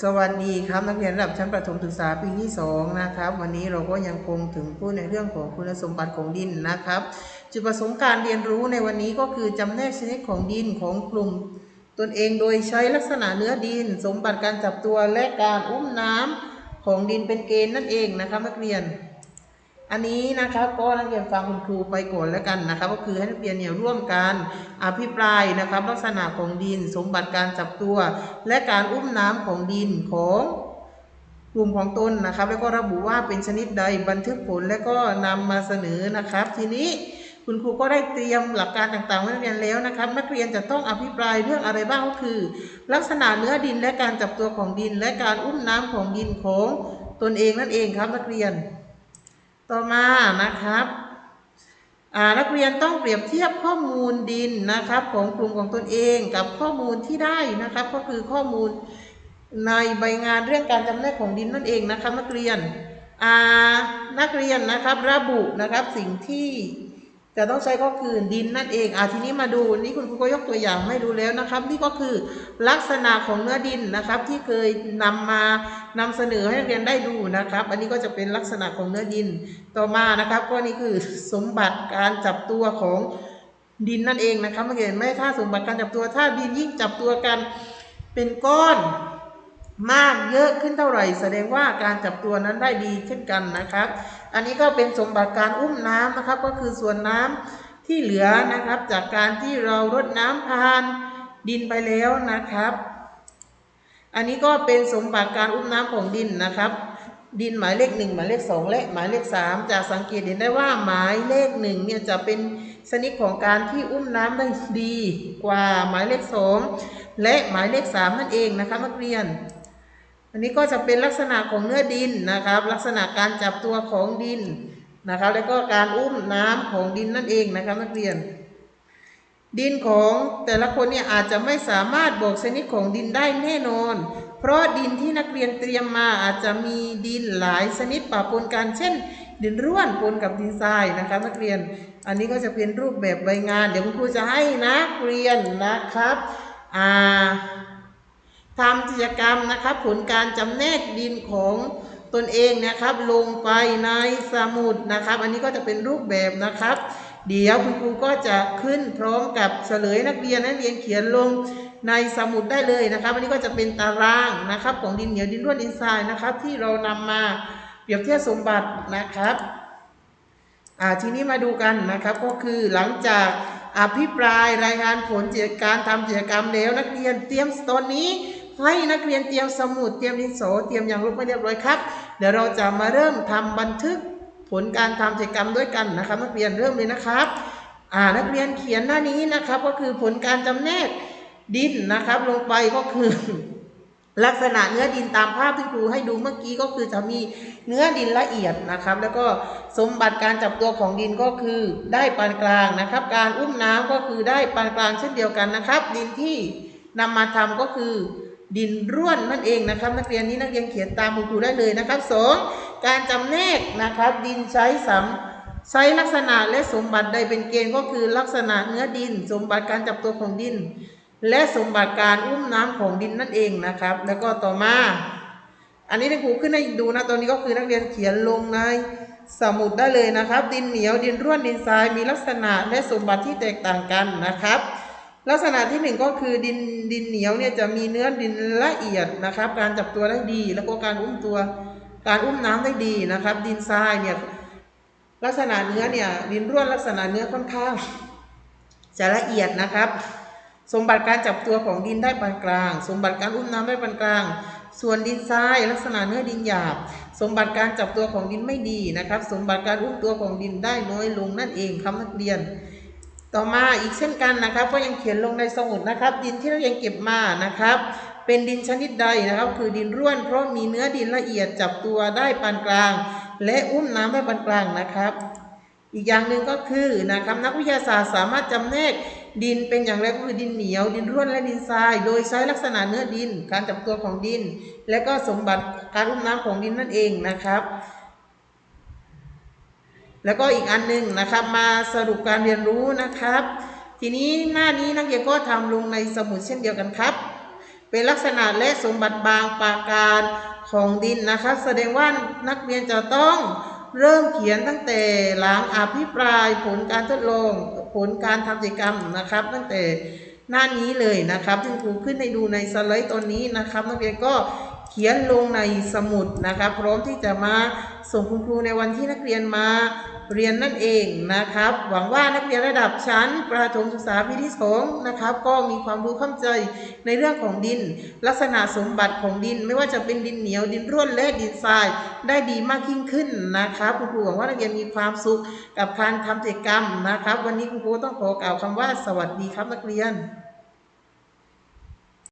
สวัสดีครับนักเรียนระดับชั้นประถมศึกษาปีที่2นะครับวันนี้เราก็ยังคงถึงพูดในเรื่องของคุณสมบัติของดินนะครับ จุดประสงค์การเรียนรู้ในวันนี้ก็คือจำแนกชนิดของดินของกลุ่ม ตนเองโดยใช้ลักษณะเนื้อดิน สมบัติการจับตัวและการอุ้มน้ำของดินเป็นเกณฑ์นั่นเองนะครับนักเรียน อันนี้นะครับก็นักเรียนฟังคุณครูไปก่อนแล้วกันนะครับ ก็คือให้นักเรียนเนี่ยร่วมกันอภิปรายนะครับ ลักษณะของดินสมบัติการจับตัว และการอุ้มน้ำของดินของกลุ่มของตนนะครับ แล้วก็ระบุว่าเป็นชนิดใดบันทึกผลและก็นำมาเสนอนะครับ ทีนี้คุณครูก็ได้เตรียมหลักการต่างๆไว้นักเรียนแล้วนะครับ นักเรียนจะต้องอภิปรายเรื่องอะไรบ้างก็คือ ลักษณะเนื้อดินและการจับตัวของดิน และการอุ้มน้ำของดินของตนเองนั่นเองครับนักเรียน ต่อมานะครับนักเรียนต้องเปรียบเทียบข้อมูลดินนะครับของกลุ่มของตนเองกับข้อมูลที่ได้นะครับ ก็คือข้อมูลในใบงานเรื่องการจำแนกของดินนั่นเองนะครับนักเรียนนักเรียนนะครับระบุนะครับสิ่งที่ จะต้องใช้ก็คือดินนั่นเองอ่าทีนี้มาดูนี่คุณครูก็ยกตัวอย่างให้ดูแล้วนะครับ นี่ก็คือลักษณะของเนื้อดินนะครับ ที่เคยนำมานำเสนอให้นักเรียนได้ดูนะครับ อันนี้ก็จะเป็นลักษณะของเนื้อดินต่อมานะครับ ก็นี่คือสมบัติการจับตัวของดินนั่นเองนะครับนักเรียนไม่ถ้าสมบัติการจับตัวถ้าดินยิ่งจับตัวกันเป็นก้อน มากเยอะขึ้นเท่าไหร่ แสดงว่าการจับตัวนั้นได้ดีเช่นกันนะครับ อันนี้ก็เป็นสมบัติการอุ้มน้ำนะครับ ก็คือส่วนน้ำที่เหลือนะครับ จากการที่เรารดน้ำผ่านดินไปแล้วนะครับ อันนี้ก็เป็นสมบัติการอุ้มน้ำของดินนะครับ ดินหมายเลขหนึ่งหมายเลขสองและหมายเลขสามจะสังเกตเห็นได้ว่าหมายเลขหนึ่งเนี่ยจะเป็นชนิดของการที่อุ้มน้ำได้ดีกว่าหมายเลขสองและหมายเลขสามนั่นเองนะครับนักเรียน อันนี้ก็จะเป็นลักษณะของเนื้อดินนะครับ ลักษณะการจับตัวของดินนะครับ แล้วก็การอุ้มน้ำของดินนั่นเองนะครับนักเรียน ดินของแต่ละคนเนี่ยอาจจะไม่สามารถบอกชนิดของดินได้แน่นอน เพราะดินที่นักเรียนเตรียมมาอาจจะมีดินหลายชนิดปะปนกันเช่น ดินร่วนปนกับดินทรายนะครับนักเรียน อันนี้ก็จะเป็นรูปแบบใบงาน เดี๋ยวคุณครูจะให้นักเรียนนะครับอ่า ทำกิจกรรมนะครับ ผลการจำแนกดินของตนเองนะครับลงไปในสมุดนะครับ อันนี้ก็จะเป็นรูปแบบนะครับ เดี๋ยวคุณครูก็จะขึ้นพร้อมกับเฉลยนักเรียนนักเรียนเขียนลงในสมุดได้เลยนะครับ อันนี้ก็จะเป็นตารางนะครับของดินเหนียวดินร่วนดินทรายนะครับ ที่เรานำมาเปรียบเทียบสมบัตินะครับทีนี้มาดูกันนะครับก็คือหลังจากอภิปรายรายงานผลกิจการทำกิจกรรมแล้วนักเรียนเตรียมตอนนี้ ให้นักเรียนเตรียมสมุดเตรียมดินสอเตรียมอย่างลบไม่เรียบร้อยครับ เดี๋ยวเราจะมาเริ่มทำบันทึกผลการทำกิจกรรมด้วยกันนะครับ นักเรียนเริ่มเลยนะครับอ่านักเรียนเขียนหน้านี้นะครับ ก็คือผลการจำแนกดินนะครับ ลงไปก็คือ ลักษณะเนื้อดินตามภาพที่ครูให้ดูเมื่อกี้ก็คือจะมีเนื้อดินละเอียดนะครับ แล้วก็สมบัติการจับตัวของดินก็คือได้ปานกลางนะครับ การอุ้มน้ำก็คือได้ปานกลางเช่นเดียวกันนะครับ ดินที่นำมาทำก็คือ ดินร่วนนั่นเองนะครับ นักเรียนนี้นักเรียนเขียนตามคุณครูได้เลยนะครับสองการจำแนกนะครับ ดินใช้สำใช้ลักษณะและสมบัติใดเป็นเกณฑ์ก็คือลักษณะเนื้อดิน สมบัติการจับตัวของดิน และสมบัติการอุ้มน้ำของดินนั่นเองนะครับ แล้วก็ต่อมา อันนี้ที่ครูขึ้นให้ดูนะตอนนี้ก็คือนักเรียนเขียนลงในสมุดได้เลยนะครับ ดินเหนียวดินร่วนดินทรายมีลักษณะและสมบัติที่แตกต่างกันนะครับ ลักษณะที่หนึ่งก็คือดินดินเหนียวเนี่ยจะมีเนื้อดินละเอียดนะครับ การจับตัวได้ดี แล้วก็การอุ้มตัว การอุ้มน้ำได้ดีนะครับ ดินทรายเนี่ยลักษณะเนื้อเนี่ยดินร่วนลักษณะเนื้อค่อนข้างจะละเอียดนะครับ สมบัติการจับตัวของดินได้ปานกลาง สมบัติการอุ้มน้ำได้ปานกลาง ส่วนดินทรายลักษณะเนื้อดินหยาบ สมบัติการจับตัวของดินไม่ดีนะครับ สมบัติการอุ้มตัวของดินได้น้อยลงนั่นเองครับนักเรียน ต่อมาอีกเช่นกันนะครับ ก็ยังเขียนลงในสมุดนะครับ ดินที่เรายังเก็บมานะครับ เป็นดินชนิดใดนะครับ คือดินร่วนเพราะมีเนื้อดินละเอียดจับตัวได้ปานกลาง และอุ้มน้ำได้ปานกลางนะครับ อีกอย่างหนึ่งก็คือนะครับนักวิทยาศาสตร์สามารถจำแนกดินเป็นอย่างไรก็คือดินเหนียว ดินร่วนและดินทราย โดยใช้ลักษณะเนื้อดิน การจับตัวของดิน และก็สมบัติการอุ้มน้ำของดินนั่นเองนะครับ แล้วก็อีกอันหนึ่งนะครับมาสรุปการเรียนรู้นะครับ ทีนี้หน้านี้นักเรียนก็ทำลงในสมุดเช่นเดียวกันครับ เป็นลักษณะและสมบัติบางประการของดินนะครับ แสดงว่านักเรียนจะต้องเริ่มเขียนตั้งแต่หลังอภิปรายผลการทดลองผลการทำกิจกรรมนะครับ ตั้งแต่หน้านี้เลยนะครับที่ครูขึ้นให้ดูในสไลด์ตอนนี้นะครับ นักเรียนก็ เขียนลงในสมุดนะครับพร้อมที่จะมาส่งคุณครูในวันที่นักเรียนมาเรียนนั่นเองนะครับ หวังว่านักเรียนระดับชั้น ประถมศึกษาปีที่สองนะครับ ก็มีความรู้เข้าใจในเรื่องของดิน ลักษณะสมบัติของดิน ไม่ว่าจะเป็นดินเหนียวดินร่วนและดินทราย ได้ดีมากยิ่งขึ้นนะครับคุณครูหวังว่านักเรียนมีความสุขกับการทำกิจกรรมนะครับ วันนี้คุณครูต้องขอกล่าวคำว่าสวัสดีครับนักเรียน